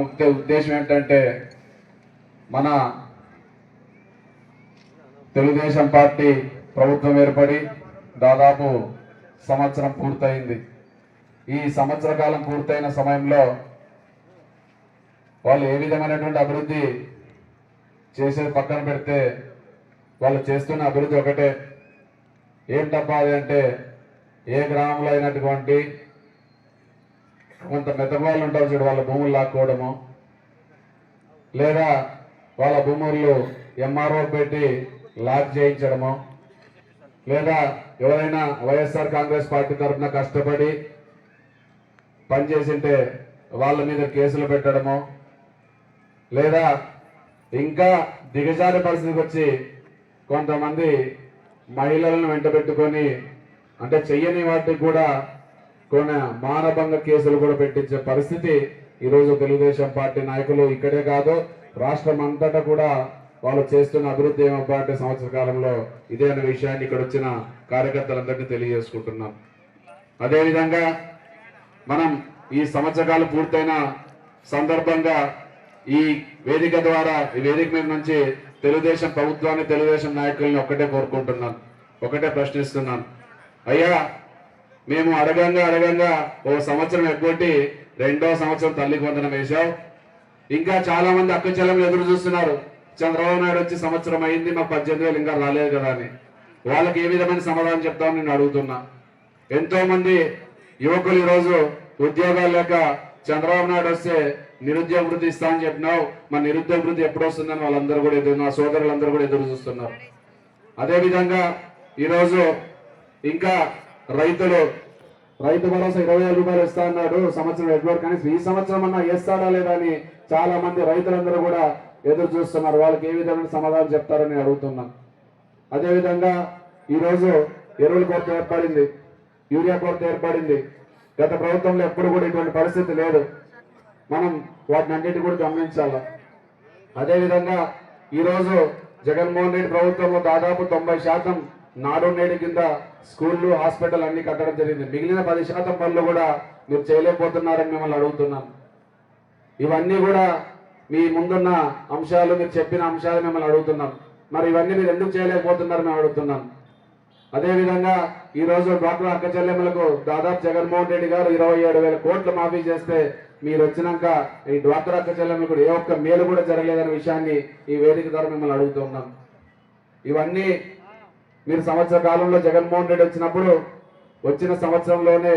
ముఖ్య ఉద్దేశం ఏంటంటే మన తెలుగుదేశం పార్టీ ప్రభుత్వం ఏర్పడి దాదాపు సంవత్సరం పూర్తయింది. ఈ సంవత్సర కాలం పూర్తయిన సమయంలో వాళ్ళు ఏ విధమైనటువంటి అభివృద్ధి చేసేది పక్కన పెడితే వాళ్ళు చేస్తున్న అభివృద్ధి ఒకటే. ఏంటబ్బా అది అంటే ఏ గ్రామంలో అయినటువంటి కొంత మెతబాలు ఉంటారు చూడు వాళ్ళ భూములు లాక్కోవడము. లేదా వాళ్ళ భూములు ఎంఆర్ఓ పెట్టి లాక్ చేయించడము. లేదా ఎవరైనా వైఎస్ఆర్ కాంగ్రెస్ పార్టీ తరఫున కష్టపడి పనిచేసింటే వాళ్ళ మీద కేసులు పెట్టడము. లేదా ఇంకా దిగజారి పరిస్థితికి వచ్చి కొంతమంది మహిళలను వెంటబెట్టుకొని అంటే చెయ్యని వాటికి కూడా కొన్ని మానభంగ కేసులు కూడా పెట్టించే పరిస్థితి ఈరోజు తెలుగుదేశం పార్టీ నాయకులు ఇక్కడే కాదు రాష్ట్రం అంతటా కూడా వాళ్ళు చేస్తున్న అభివృద్ధి ఏమో పార్టీ సంవత్సర కాలంలో ఇదే అనే విషయాన్ని ఇక్కడ వచ్చిన కార్యకర్తలందరినీ తెలియజేసుకుంటున్నాం. అదేవిధంగా మనం ఈ సంవత్సరాలు పూర్తయిన సందర్భంగా ఈ వేదిక ద్వారా ఈ వేదిక మీద నుంచి తెలుగుదేశం ప్రభుత్వాన్ని తెలుగుదేశం నాయకుల్ని ఒక్కటే కోరుకుంటున్నాను ఒకటే ప్రశ్నిస్తున్నాను అయ్యా మేము అడగంగా అడగంగా ఓ సంవత్సరం ఎగ్గొట్టి రెండో సంవత్సరం తల్లి వందనం వేశావు. ఇంకా చాలా మంది అక్క చెల్లెలు ఎదురు చూస్తున్నారు. చంద్రబాబు నాయుడు వచ్చి సంవత్సరం అయింది మా పద్దెనిమిది వేలు ఇంకా రాలేదు కదా అని. వాళ్ళకి ఏ విధమైన సమాధానం చెప్తామని నేను అడుగుతున్నా. ఎంతో మంది యువకులు ఈరోజు ఉద్యోగాలు లేక చంద్రబాబు నాయుడు వస్తే నిరుద్యోగ వృద్ధి ఇస్తా అని చెప్పినావు. మా నిరుద్యోగ వృద్ధి ఎప్పుడు వస్తుందని వాళ్ళందరూ కూడా ఎదురు నా సోదరులందరూ కూడా ఎదురు చూస్తున్నారు. అదేవిధంగా ఈరోజు ఇంకా రైతులు రైతు భరోసా ఇరవై వేల రూపాయలు ఇస్తా అన్నాడు. సంవత్సరం ఎడ్వర్ కానీ ఈ సంవత్సరం అన్నా వేస్తాడా లేదా అని చాలా మంది రైతులందరూ కూడా ఎదురు చూస్తున్నారు. వాళ్ళకి ఏ విధమైన సమాధానం చెప్తారని అడుగుతున్నాం అడుగుతున్నాను. అదేవిధంగా ఈరోజు ఎరువుల కొరత ఏర్పడింది యూరియా కొరత ఏర్పడింది. గత ప్రభుత్వంలో ఎప్పుడు కూడా ఇటువంటి పరిస్థితి లేదు. మనం వాటిని అన్నిటి కూడా గమనించాలి. అదేవిధంగా ఈరోజు జగన్మోహన్ రెడ్డి ప్రభుత్వంలో దాదాపు తొంభై శాతం నాడు నేడు కింద స్కూళ్ళు హాస్పిటల్ అన్ని కట్టడం జరిగింది. మిగిలిన పది శాతం పనులు కూడా మీరు చేయలేకపోతున్నారని మిమ్మల్ని అడుగుతున్నాను ఇవన్నీ కూడా మీ ముందున్న అంశాలు మీరు చెప్పిన అంశాలు మిమ్మల్ని అడుగుతున్నాం. మరి ఇవన్నీ మీరు ఎందుకు చేయలేకపోతున్నారు మేము అడుగుతున్నాం. అదేవిధంగా ఈరోజు డాక్టర్ అక్క చెల్లెమ్మలకు దాదాపు జగన్మోహన్ రెడ్డి గారు ఇరవై ఏడు వేల కోట్లు మాఫీ చేస్తే మీరు వచ్చినాక ఈ డాక్టర్ అక్క చెల్లెమ్మలకు ఏ ఒక్క మేలు కూడా జరగలేదనే విషయాన్ని ఈ వేదిక ద్వారా మిమ్మల్ని అడుగుతున్నాం ఇవన్నీ మీరు సంవత్సర కాలంలో జగన్మోహన్ రెడ్డి వచ్చినప్పుడు వచ్చిన సంవత్సరంలోనే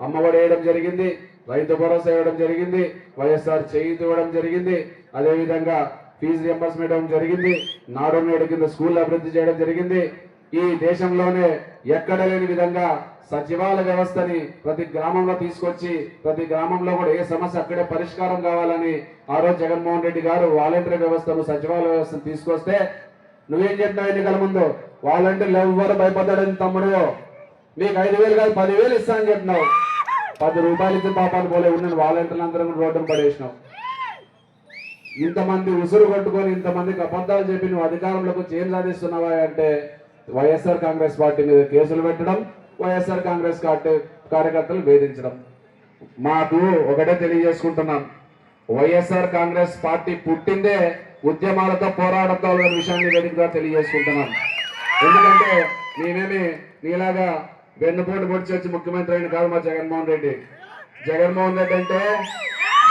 అమ్మఒడి వేయడం జరిగింది రైతు భరోసా ఇవ్వడం జరిగింది వైఎస్ఆర్ చేయూతి ఇవ్వడం జరిగింది అదేవిధంగా ఫీజు రియంబర్స్మెంట్ ఇవ్వడం జరిగింది నాడు నేడు కింద స్కూల్ అభివృద్ధి చేయడం జరిగింది. ఈ దేశంలోనే ఎక్కడ లేని విధంగా సచివాలయ వ్యవస్థని ప్రతి గ్రామంలో తీసుకొచ్చి ప్రతి గ్రామంలో కూడా ఏ సమస్య అక్కడే పరిష్కారం కావాలని ఆ రోజు జగన్మోహన్ రెడ్డి గారు వాలంటరీ వ్యవస్థను సచివాలయ వ్యవస్థను తీసుకొస్తే నువ్వేం చెప్పినావు ఎన్నికల ముందు? వాలంటీర్లు ఎవ్వరు భయపడ్డాడని తమ్ముడు. నీకు ఐదు వేలు కాదు పదివేలు ఇస్తా అని చెప్పినావు. పది రూపాయలు ఇచ్చి పాపాలు పోలే ఉన్న వాలంటీర్లు అందరం రోడ్డు రోడ్డును పడేసినావు ఇంతమంది ఉసురు కొట్టుకొని ఇంతమందికి అబద్ధాలు చెప్పి నువ్వు అధికారంలోకి వచ్చి ఏం సాధిస్తున్నావా అంటే వైఎస్ఆర్ కాంగ్రెస్ పార్టీ మీద కేసులు పెట్టడం వైఎస్ఆర్ కాంగ్రెస్ పార్టీ కార్యకర్తలు వేధించడం. మాకు ఒకటే తెలియజేసుకుంటున్నాం. వైఎస్ఆర్ కాంగ్రెస్ పార్టీ పుట్టిందే ఉద్యమాలతో పోరాటంతో అనే విషయాన్ని వేదికగా తెలియజేసుకుంటున్నాను ఎందుకంటే నేనేమి నీలాగా వెన్నుపోటు పొడిచి వచ్చి ముఖ్యమంత్రి అయిన కాదు మా జగన్మోహన్ రెడ్డి. జగన్మోహన్ రెడ్డి అంటే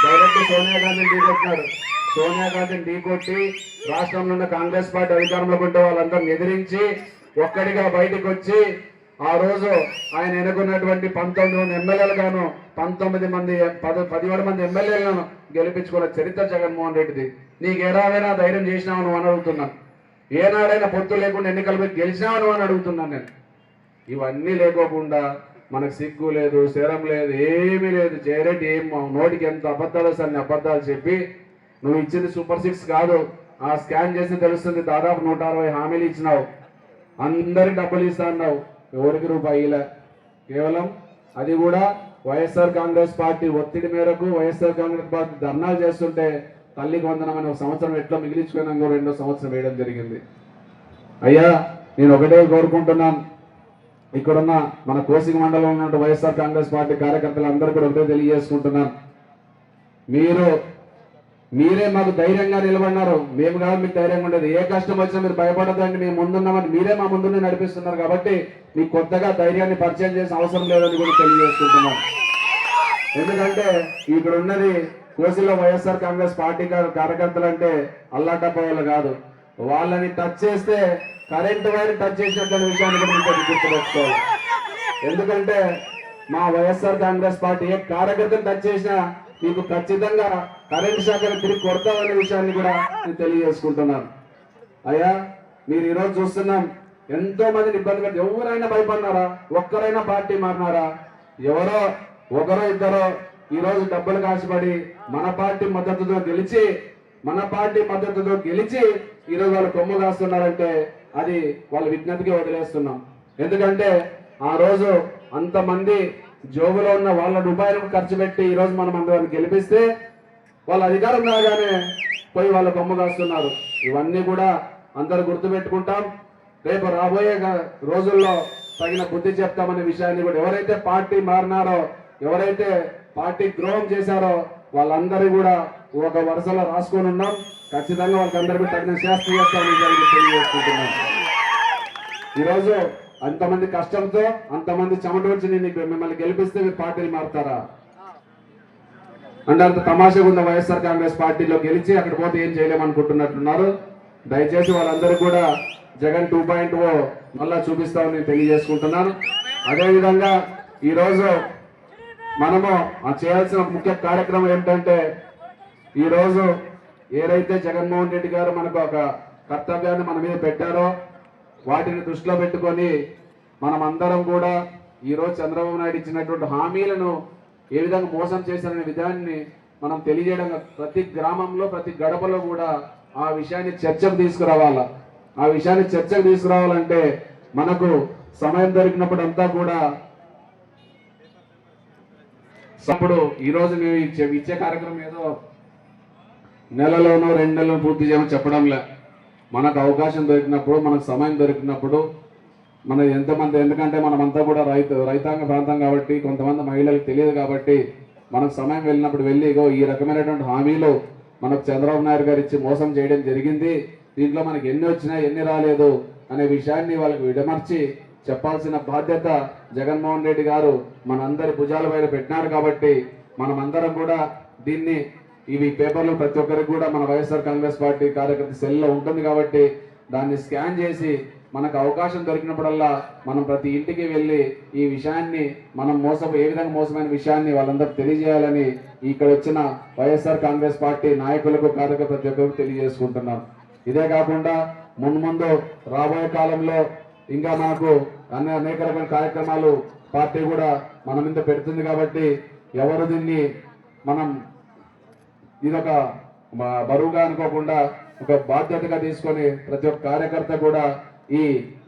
డైరెక్ట్ సోనియా గాంధీని ఢీకొట్టినాడు సోనియా గాంధీని ఢీకొట్టి రాష్ట్రంలో ఉన్న కాంగ్రెస్ పార్టీ అధికారంలో ఉంటే వాళ్ళందరిని ఎదిరించి ఒక్కడిగా బయటకు వచ్చి ఆ రోజు ఆయన ఎన్నుకున్నటువంటి పంతొమ్మిది మంది ఎమ్మెల్యేలు గాను పంతొమ్మిది మంది పది పదిహేడు మంది ఎమ్మెల్యేలను గెలిపించుకున్న చరిత్ర జగన్మోహన్ రెడ్డిది. నీకు ఏడాదైనా ధైర్యం చేసినావు నువ్వు అని అడుగుతున్నాను ఏనాడైనా పొత్తు లేకుండా ఎన్నికలు పోయి గెలిచినావు నువ్వు అని అడుగుతున్నాను నేను. ఇవన్నీ లేకోకుండా మనకు సిగ్గు లేదు శరం లేదు ఏమీ లేదు. చేరేటి ఏం నోటికి ఎంత అబద్ధాలు సార్ అన్ని అబద్ధాలు చెప్పి నువ్వు ఇచ్చింది సూపర్ సిక్స్ కాదు. ఆ స్కాన్ చేసి తెలుస్తుంది దాదాపు నూట అరవై హామీలు ఇచ్చినావు. అందరికి డబ్బులు ఇస్తా అన్నావు. ఎవరికి రూపాయిలే? కేవలం అది కూడా వైఎస్ఆర్ కాంగ్రెస్ పార్టీ ఒత్తిడి మేరకు వైఎస్ఆర్ కాంగ్రెస్ పార్టీ ధర్నాలు చేస్తుంటే తల్లికి వందనం ఒక సంవత్సరం ఎట్లా మిగిలించుకున్నాం రెండో సంవత్సరం వేయడం జరిగింది. అయ్యా నేను ఒకటే కోరుకుంటున్నాను. ఇక్కడున్న మన కోసిక మండలంలో ఉన్న వైఎస్ఆర్ కాంగ్రెస్ పార్టీ కార్యకర్తలు అందరూ కూడా ఒకటే తెలియజేసుకుంటున్నాను. మీరు మీరే మాకు ధైర్యంగా నిలబడినారు. మేము కాదు మీకు ధైర్యంగా ఉండేది. ఏ కష్టం వచ్చినా మీరు భయపడదండి మేము ముందున్నామని మీరే మా ముందునే నడిపిస్తున్నారు కాబట్టి మీకు కొత్తగా ధైర్యాన్ని పరిచయం చేసిన అవసరం లేదని కూడా తెలియజేసుకుంటున్నాం ఎందుకంటే ఇక్కడ ఉన్నది కోసిలో వైఎస్ఆర్ కాంగ్రెస్ పార్టీ కార్యకర్తలు అంటే అల్లాటప్ప వాళ్ళు కాదు. వాళ్ళని టచ్ చేస్తే కరెంట్ వైర్ టచ్ చేసినటువంటి విషయాన్ని కూడా గుర్తుపెట్టుకోవాలి. ఎందుకంటే మా వైఎస్ఆర్ కాంగ్రెస్ పార్టీ ఏ కార్యకర్తను టచ్ చేసినా మీకు ఖచ్చితంగా కరెంట్ శాఖను తిరిగి కొడతామనే విషయాన్ని కూడా నేను తెలియజేసుకుంటున్నాను. అయ్యా మీరు ఈరోజు చూస్తున్నాం ఎంతో మందిని ఇబ్బంది పెట్టి ఎవరైనా భయపడినారా? ఒక్కరైనా పార్టీ మారినారా? ఎవరో ఒకరో ఇద్దరో ఈరోజు డబ్బులు కాసిపడి మన పార్టీ మద్దతుతో గెలిచి మన పార్టీ మద్దతుతో గెలిచి ఈరోజు వాళ్ళు కొమ్ము కాస్తున్నారంటే అది వాళ్ళ విజ్ఞతకి వదిలేస్తున్నాం. ఎందుకంటే ఆ రోజు అంతమంది జోబులో ఉన్న వాళ్ళ రూపాయలకు ఖర్చు పెట్టి ఈరోజు మనం అందరం గెలిపిస్తే వాళ్ళ అధికారం రాగానే పోయి వాళ్ళ కొమ్ము కాస్తున్నారు. ఇవన్నీ కూడా అందరు గుర్తుపెట్టుకుంటాం. రేపు రాబోయే రోజుల్లో తగిన బుద్ధి చెప్తామనే విషయాన్ని కూడా ఎవరైతే పార్టీ మారినారో ఎవరైతే పార్టీ ద్రోహం చేశారో వాళ్ళందరూ కూడా ఒక వరుసలో రాసుకొని ఉన్నాం. ఖచ్చితంగా వాళ్ళందరికీ తగిన శాస్త్ర చేస్తామని తెలియజేసుకుంటున్నాం ఈరోజు అంతమంది కష్టంతో అంతమంది చెమట వచ్చి నేను మిమ్మల్ని గెలిపిస్తే మీరు పార్టీలు మారుతారా? అంటే అంత తమాషగా ఉన్న వైఎస్ఆర్ కాంగ్రెస్ పార్టీలో గెలిచి అక్కడ పోతే ఏం చేయలేమనుకుంటున్నట్టున్నారు. దయచేసి వాళ్ళందరూ కూడా జగన్ టూ పాయింట్ ఓ మళ్ళా చూపిస్తామని నేను తెలియజేసుకుంటున్నాను. అదేవిధంగా ఈరోజు మనము చేయాల్సిన ముఖ్య కార్యక్రమం ఏమిటంటే ఈరోజు ఏదైతే జగన్మోహన్ రెడ్డి గారు మనకు ఒక కర్తవ్యాన్ని మన మీద పెట్టారో వాటిని దృష్టిలో పెట్టుకొని మనం అందరం కూడా ఈరోజు చంద్రబాబు నాయుడు ఇచ్చినటువంటి హామీలను ఏ విధంగా మోసం చేశారనే విధానాన్ని మనం తెలియజేయడం ప్రతి గ్రామంలో ప్రతి గడపలో కూడా ఆ విషయాన్ని చర్చకు తీసుకురావాలా? ఆ విషయాన్ని చర్చకు తీసుకురావాలంటే మనకు సమయం దొరికినప్పుడు అంతా కూడా అప్పుడు ఈ రోజు మేము ఇచ్చే ఇచ్చే కార్యక్రమం ఏదో నెలలోనో రెండు నెలలో పూర్తి చేయమని చెప్పడంలే. మనకు అవకాశం దొరికినప్పుడు మనకు సమయం దొరికినప్పుడు మన ఎంతమంది ఎందుకంటే మనమంతా కూడా రైతు రైతాంగ ప్రాంతం కాబట్టి కొంతమంది మహిళలకు తెలియదు కాబట్టి మనకు సమయం వెళ్ళినప్పుడు వెళ్ళి ఇగో ఈ రకమైనటువంటి హామీలు మనకు చంద్రబాబు నాయుడు గారు ఇచ్చి మోసం చేయడం జరిగింది. దీంట్లో మనకి ఎన్ని వచ్చినా ఎన్ని రాలేదు అనే విషయాన్ని వాళ్ళకి విడమర్చి చెప్పాల్సిన బాధ్యత జగన్మోహన్ రెడ్డి గారు మనందరి భుజాల పైన పెట్టినారు కాబట్టి మనమందరం కూడా దీన్ని ఇవి పేపర్లు ప్రతి ఒక్కరికి కూడా మన వైఎస్ఆర్ కాంగ్రెస్ పార్టీ కార్యకర్త సెల్లో ఉంటుంది కాబట్టి దాన్ని స్కాన్ చేసి మనకు అవకాశం దొరికినప్పుడల్లా మనం ప్రతి ఇంటికి వెళ్ళి ఈ విషయాన్ని మనం మోసం ఏ విధంగా మోసమైన విషయాన్ని వాళ్ళందరూ తెలియజేయాలని ఇక్కడ వచ్చిన వైఎస్ఆర్ కాంగ్రెస్ పార్టీ నాయకులకు కార్యకర్త ప్రతి ఒక్కరికి తెలియజేసుకుంటున్నాం. ఇదే కాకుండా మున్ముందు ముందు రాబోయే కాలంలో ఇంకా మనకు అన్ని అనేక రకమైన కార్యక్రమాలు పార్టీ కూడా మన మీద పెడుతుంది కాబట్టి ఎవరు దీన్ని మనం ఇదొక బ- బరువుగా అనుకోకుండా ఒక బాధ్యతగా తీసుకొని ప్రతి ఒక్క కార్యకర్త కూడా ఈ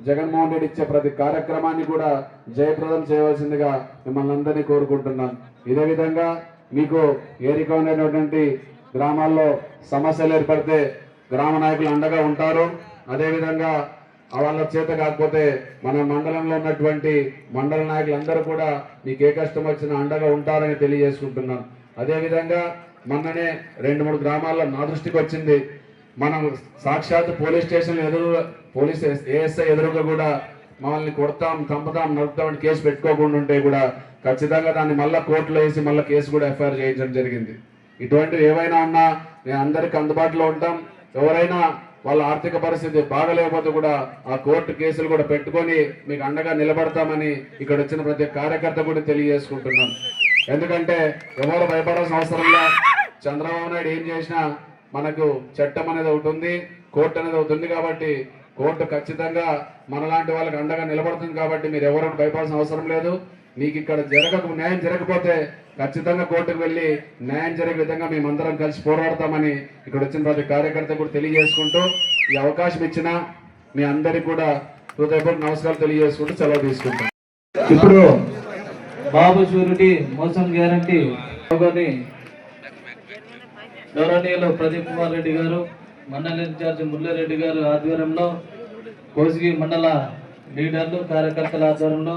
జగన్మోహన్ రెడ్డి ఇచ్చే ప్రతి కార్యక్రమాన్ని కూడా జయప్రదం చేయవలసిందిగా మిమ్మల్ని అందరినీ కోరుకుంటున్నాను ఇదే విధంగా మీకు ఏ రకమైనటువంటి గ్రామాల్లో సమస్యలు ఏర్పడితే గ్రామ నాయకులు అండగా ఉంటారు. అదేవిధంగా వాళ్ళ చేత కాకపోతే మన మండలంలో ఉన్నటువంటి మండల నాయకులందరూ కూడా మీకు ఏ కష్టం వచ్చినా అండగా ఉంటారని తెలియజేసుకుంటున్నాను అదేవిధంగా మొన్ననే రెండు మూడు గ్రామాల్లో నా దృష్టికి వచ్చింది. మనం సాక్షాత్ పోలీస్ స్టేషన్ ఎదురు పోలీస్ ఏఎస్ఐ ఎదురుగా కూడా మమ్మల్ని కొడతాం చంపుతాం నడుపుతామని కేసు పెట్టుకోకుండా ఉంటే కూడా ఖచ్చితంగా దాన్ని మళ్ళీ కోర్టులో వేసి మళ్ళీ కేసు కూడా ఎఫ్ఐఆర్ చేయించడం జరిగింది. ఇటువంటివి ఏవైనా ఉన్నా నేను అందరికి అందుబాటులో ఉంటాం. ఎవరైనా వాళ్ళ ఆర్థిక పరిస్థితి బాగలేకపోతే కూడా ఆ కోర్టు కేసులు కూడా పెట్టుకొని మీకు అండగా నిలబడతామని ఇక్కడ వచ్చిన ప్రతి కార్యకర్త కూడా తెలియజేసుకుంటున్నాం. ఎందుకంటే ఎవరు భయపడాల్సిన అవసరంలో చంద్రబాబు నాయుడు ఏం చేసినా మనకు చట్టం అనేది ఒకటి ఉంది కోర్టు అనేది ఒకటి ఉంది కాబట్టి కోర్టు ఖచ్చితంగా మనలాంటి వాళ్ళకి అండగా నిలబడుతుంది కాబట్టి మీరు ఎవరు భయపడాల్సిన అవసరం లేదు. మీకు ఇక్కడ జరగక న్యాయం జరగకపోతే ఖచ్చితంగా కోర్టుకు వెళ్ళి న్యాయం జరిగే విధంగా మేమందరం కలిసి పోరాడతామని ఇక్కడ వచ్చిన ప్రతి కార్యకర్త కూడా తెలియజేసుకుంటూ ఈ అవకాశం ఇచ్చిన మీ అందరికీ కూడా హృదయపూర్వక నమస్కారాలు తెలియజేసుకుంటూ సెలవు తీసుకుంటాం. ఇప్పుడు బాబు సూర్యుడి మోసం గ్యారంటీ గౌరవనీయులు ప్రదీప్ కుమార్ రెడ్డి గారు మండల ఇన్ఛార్జ్ ముల్లారెడ్డి గారు ఆధ్వర్యంలో కోసిగి మండల లీడర్లు కార్యకర్తల ఆధ్వర్యంలో